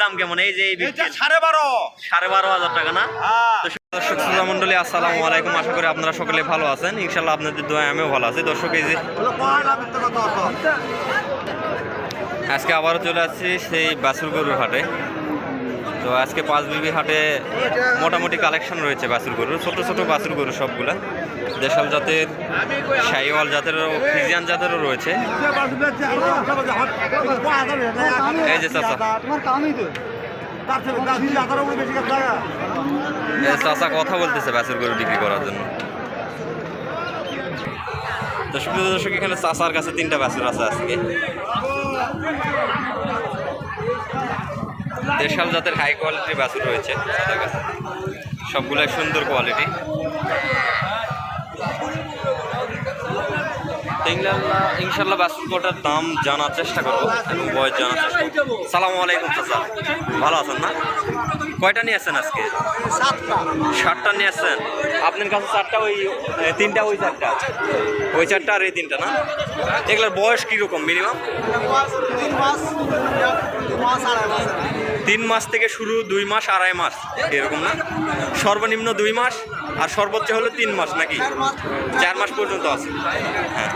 দাম কেমন? এই যে এই এটা বিক্রির? সাড়ে বারো। সাড়ে বারো হাজার টাকা না? হ্যাঁ। দর্শক শ্রোতা মন্ডলী আসসালামু আলাইকুম। আশা করি আপনারা সকলে ভালো আছেন। ইনশাল্লাহ আপনাদের দোয়ায় আমিও ভালো আছি। দর্শক এই যে আজকে আবারও চলে আসছি সেই বাসুর গরুর হাটে। তো আজকে পাঁচ বিবি হাটে মোটামুটি কালেকশন রয়েছে বাসুর গরুর। ছোট ছোট বাসুর গরু সবগুলা। দেশাল জাতের শাইওয়াল জাতেরও ফিজিয়ান জাতেরও রয়েছে। এই যে চাচা। কথা বলতেছে বাসুর গরু বিক্রি করার জন্য। দর্শক দর্শক, এখানে চাচার কাছে তিনটা বাসুর আছে আজকে। দেশাল জাতের হাই কোয়ালিটির বাছুর রয়েছে। সবগুলাই সুন্দর কোয়ালিটি ইনশাল্লাহ বাছুর দাম জানার চেষ্টা করব এবং বয়স জানার চেষ্টা করব। সালাম আলাইকুম, চাচা। ভালো আছেন না? কয়টা নিয়ে আসছেন আজকে? ষাটটা নিয়ে আসছেন। আপনার কাছে চারটা, ওই তিনটা, ওই চারটা? ওই চারটা আর এই তিনটা না? এগুলোর বয়স কীরকম মিনিমাম? তিন মাস থেকে শুরু দুই মাস, আড়াই মাস, এরকম না? সর্বনিম্ন দুই মাস আর সর্বোচ্চ হলো তিন মাস নাকি? চার মাস পর্যন্ত আছে। হ্যাঁ।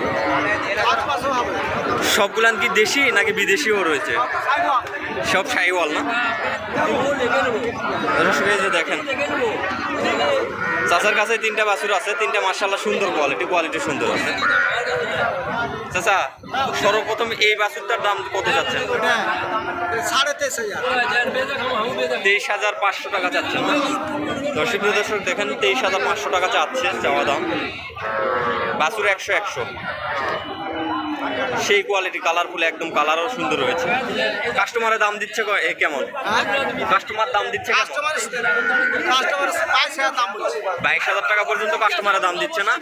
সবগুলান কি দেশি নাকি বিদেশিও রয়েছে? সব সাইওয়াল না? দেখেন। চাচার কাছে তিনটা বাছুর আছে, তিনটা মার্শাল্লাহ সুন্দর কোয়ালিটি কোয়ালিটি সুন্দর আছে। চাচা সর্বপ্রথম এই বাছুরটার দাম কত যাচ্ছে? সাড়ে তেইশ হাজার। তেইশ হাজার পাঁচশো টাকা যাচ্ছে। দর্শক দর্শক দেখেন তেইশ হাজার পাঁচশো টাকা চাচ্ছে যাওয়া দাম। বাছুর একশো একশো। সেই কোয়ালিটি কালারফুল একদম কালারও সুন্দর রয়েছে কাস্টমারের দাম দিচ্ছে কেমন? কাস্টমার দাম দিচ্ছে বাইশ হাজার টাকা পর্যন্ত কাস্টমারের দাম দিচ্ছে না।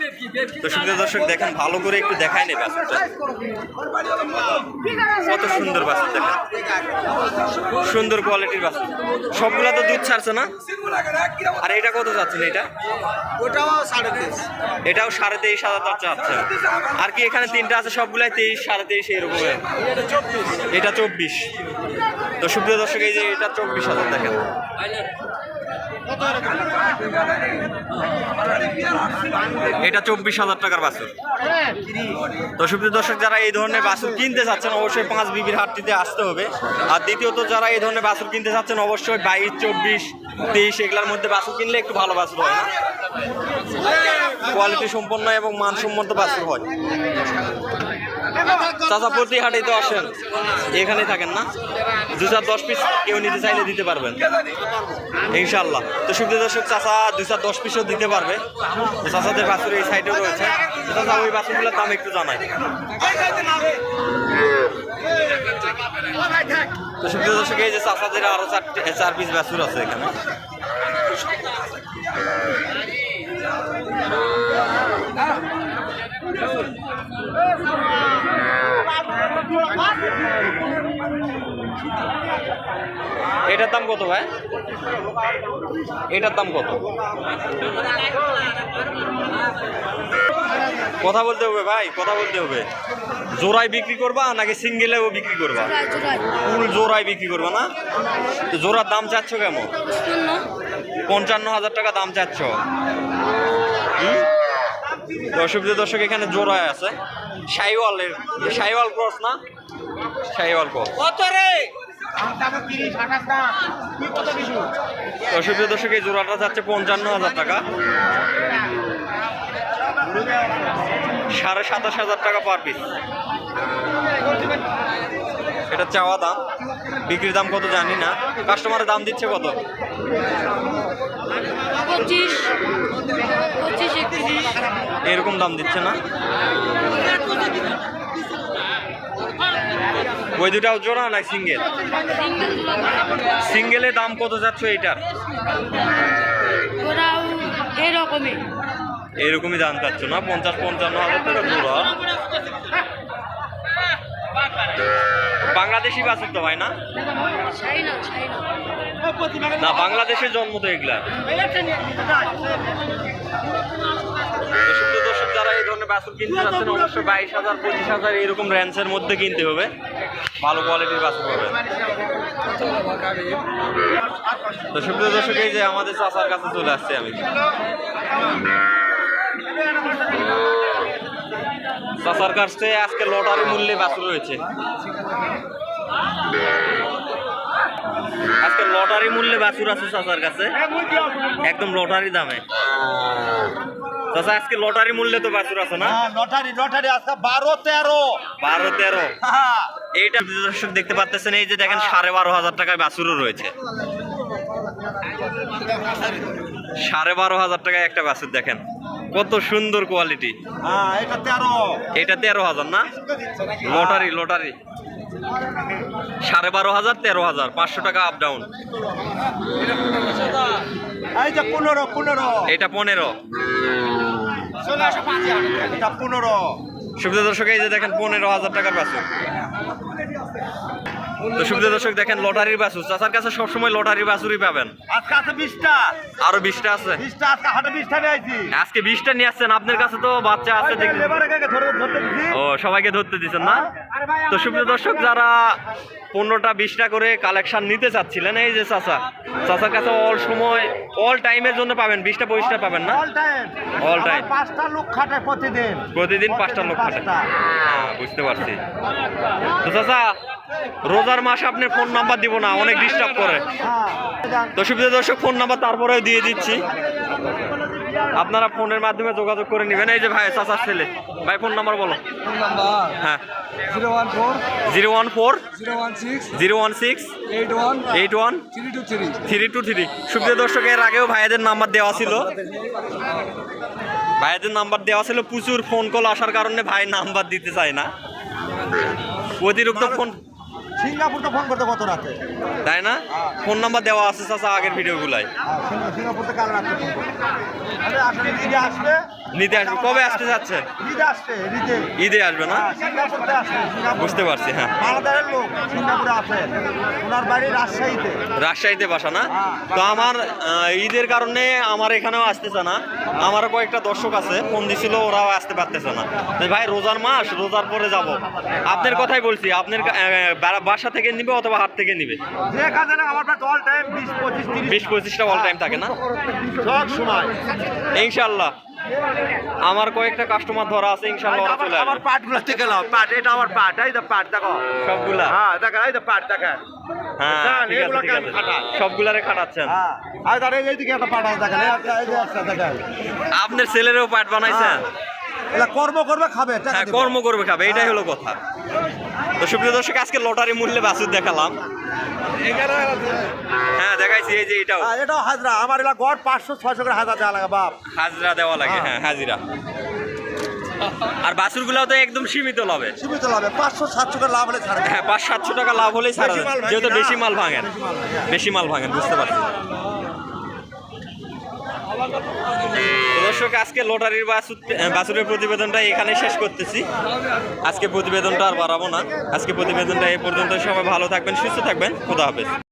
তো সুন্দর দর্শক দেখেন ভালো করে একটু দেখায় নেই কত সুন্দর বাছুর দেখেন সুন্দর কোয়ালিটির বাছুর সবগুলা তো দুধ ছাড়ছে না? আর এটা কত যাচ্ছেন এটা? ওটাও সাড়ে তেইশ। এটাও সাড়ে তেইশ হাজার চাচ্ছে আর কি এখানে তিনটা আছে? সবগুলাই তেইশ সাড়ে তেইশ এরকম এটা চব্বিশ। তো সুপ্রিয় দর্শক এই যে এটা চব্বিশ হাজার দেখেন। এটা চব্বিশ হাজার টাকার বাছুর। তো সুপ্রিয় দর্শক যারা এই ধরনের বাছুর কিনতে চাচ্ছেন অবশ্যই পাঁচ বিবির হাটটিতে আসতে হবে। আর দ্বিতীয়ত যারা এই ধরনের বাছুর কিনতে চাচ্ছেন অবশ্যই বাইশ চব্বিশ তেইশ এগুলোর মধ্যে বাছুর কিনলে একটু ভালো বাছুর হয় না। কোয়ালিটি সম্পন্ন এবং মানসম্মত বাছুর হয়। চাচা প্রতি হাটেই তো আসেন। এখানেই থাকেন না? দু চার দশ পিস কেউ নিতে চাইলে দিতে পারবেন। ইনশাল্লাহ তো সুপ্রিয় দর্শক, চাচা দু চার দশ পিসও দিতে পারবে। চাচাদের বাছুর এই সাইডেও রয়েছে। চাচা, ওই বাছুরগুলোর দাম একটু জানাই। তো সুপ্রিয় দর্শক, এই যে চাচাদের আরও চারটে চার পিস বাছুর আছে এখানে। এটার দাম কত ভাই? এটার দাম কত? কথা বলতে হবে ভাই কথা বলতে হবে। জোড়ায় বিক্রি করবা নাকি সিঙ্গেলেও বিক্রি করবা? ফুল জোড়ায় বিক্রি করবা না? তো জোড়ার দাম চাচ্ছ কেমন? পঞ্চান্ন। হাজার টাকা দাম চাচ্ছ? দর্শক দর্শক এখানে জোড়ায় আছে সাইওয়ালের সাইওয়াল ক্রস না? সাইওয়াল ক্রস। কত রে? দর্শক দর্শক জোড়াটা যাচ্ছে পঞ্চান্ন হাজার টাকা। সাড়ে সাতাশ হাজার টাকা পার পিস এটা চাওয়া দাম। বিক্রির দাম কত জানি না। কাস্টমারের দাম দিচ্ছে কত? পঁচিশ পঁচিশ একত্রিশ। এরকম দাম দিচ্ছে না? ওই দুটাও জোড়া না সিঙ্গেল? সিঙ্গেল সিঙ্গেলের দাম কত যাচ্ছে এইটার? এরকমই। এরকমই দাম চাচ্ছ না? পঞ্চাশ পঞ্চান্ন হাজার টাকা জোড়া। বাংলাদেশি বাছুর তো ভাই না? না বাংলাদেশের জন্ম তো এগুলা। দর্শক যারা এই ধরনের কিনতে বাইশ হাজার, পঁচিশ হাজার এরকম মধ্যে কিনতে হবে। ভালো কোয়ালিটির তো যে আমাদের চাচার কাছে চলে আসছে আমি। চাচার কাছে আজকে লটারি মূল্যে বাছুর রয়েছে আজকে লটারি মূল্যে বাছুর আছে চাচার কাছে। একদম লটারি দামে। আজকে লটারি মূল্যে তো বাছুর আছে না? হ্যাঁ লটারি লটারি আজকে বারো তেরো। বারো তেরো। হ্যাঁ। এইটা দর্শক দেখতে পাচ্ছেন এই যে দেখেন সাড়ে বারো হাজার টাকায় বাছুরও রয়েছে। সাড়ে বারো হাজার টাকায় একটা বাছুর দেখেন। কত সুন্দর কোয়ালিটি হ্যাঁ এটা তেরো। হাজার না? Lottery lottery. সাড়ে বারো হাজার তেরো হাজার। পাঁচশো টাকা আপ ডাউন পনেরো পনেরো। এটা পনেরো। এটা পনেরো। সুবিধা দর্শক এই যে দেখেন পনেরো হাজার টাকার বাছুর তো সুবিধা দর্শক দেখেন লটারির বাছুর। চাচার কাছে সবসময় লটারির বাছুরই পাবেন। আজকে আছে বিশটা। আরও বিশটা আছে। বিশটা আজকে হাটে বিশটা নিয়ে আইছি। আজকে বিশটা নিয়ে আসছেন আপনার কাছে তো বাচ্চা আছে দেখি। ও সবাইকে ধরতে দিচ্ছেন না? তো সুপ্রিয় দর্শক যারা পনেরোটা বিশটা করে কালেকশন নিতে চাচ্ছিলেন এই যে চাচা। চাচার কাছে অল সময় অল টাইমের জন্য পাবেন বিশটা পঁচিশটা পাবেন না? অল টাইম পাঁচটা লোক খাটে প্রতিদিন। প্রতিদিন পাঁচটা লোক খাটে। পাঁচটা। হ্যাঁ বুঝতে পারছি। তো চাচা রোজার মাসে আপনি ফোন নাম্বার দিব না অনেক ডিস্টার্ব করে। তো সুবিধা দর্শক ফোন নাম্বার তারপরেও দিয়ে দিচ্ছি। আপনারা ফোনের মাধ্যমে যোগাযোগ করে নেবেন। এই যে ভাই চাচার ছেলে। ভাই ফোন নাম্বার বলো। হ্যাঁ। Zero one four zero one six eight one three two three three two three সুপ্রিয় দর্শক এর আগেও ভাইয়াদের নাম্বার দেওয়া ছিল। ভাইয়াদের নাম্বার দেওয়া ছিল। প্রচুর ফোন কল আসার কারণে ভাই নাম্বার দিতে চায় না। অতিরিক্ত ফোন সিঙ্গাপুর তো ফোন করতে কত রাতে? তাই না? ফোন নাম্বার দেওয়া আছে চাচা আগের ভিডিওগুলাই হ্যাঁ, সিঙ্গা- সিঙ্গাপুর তো কাল রাতে ফোন করতে আরে আসলে আসবে নিতে আসবে। কবে আসতে যাচ্ছে? ঈদে আসবে না? হ্যাঁ, বুঝতে পারছি হ্যাঁ। রাজশাহীতে। বাসা না? তো আমার ঈদের কারণে আমার এখানেও আসতেছে না। আমার কয়েকটা দর্শক আছে ফোন দিছিল ওরাও আসতে পারতেছে না। ভাই রোজার মাস রোজার পরে যাব। আপনার কথাই বলছি আপনার বাসা থেকে নিবে অথবা হাট থেকে নিবে? বিশ পঁচিশটা অল টাইম থাকে না? সব সময়। ইনশাল্লাহ আমার কয়েকটা কাস্টমার ধরা আছে ইনশাআল্লাহ ওরা চলে আমার আসবে। পাটগুলো থেকে নাও পাট এটা আমার পাট এই তো পাট দেখো। সবগুলা? হ্যাঁ দেখো এই তো পাট দেখো হ্যাঁ ঠিক আছে কেন আছে। খাটায়? সবগুলারে খাটাচ্ছেন। হ্যাঁ আর দাঁড়ে এই- এইদিকে একটা পাট আছে দেখেন এই যে একটা দেখেন। আপনার ছেলেরও পাট বানাইছেন? এটা কর্ম করবে খাবে হ্যাঁ কর্ম করবে খাবে এটাই হলো কথা। তো সুপ্রিয় দর্শক আজকে লটারি মূল্যে বাছুর দেখালাম। হ্যাঁ দেখাইছি এই যে এটাও। এটাও হাজরা। আমার এলাকা গড় পাঁচশো ছয়শো করে হাজার দেওয়া লাগে বাপ। হাজরা দেওয়া লাগে হ্যাঁ। হ্যাঁ হাজিরা। আর বাছুরগুলো তো একদম সীমিত লাভে। সীমিত লাভে। পাঁচশো সাতশো করে লাভ হলে ছাড়বে হ্যাঁ পাঁচ সাতশো টাকা লাভ হলেই ছাড়া। যেহেতু বেশি মাল ভাঙেন। বেশি মাল ভাঙেন বুঝতে পারছি। দর্শক, আজকে লটারির বাছুর বাছুরের প্রতিবেদনটা এখানে শেষ করতেছি। আজকে প্রতিবেদনটা আর বাড়াবো না। আজকে প্রতিবেদনটা এ পর্যন্ত। সবাই ভালো থাকবেন, সুস্থ থাকবেন। খোদা হাফেজ।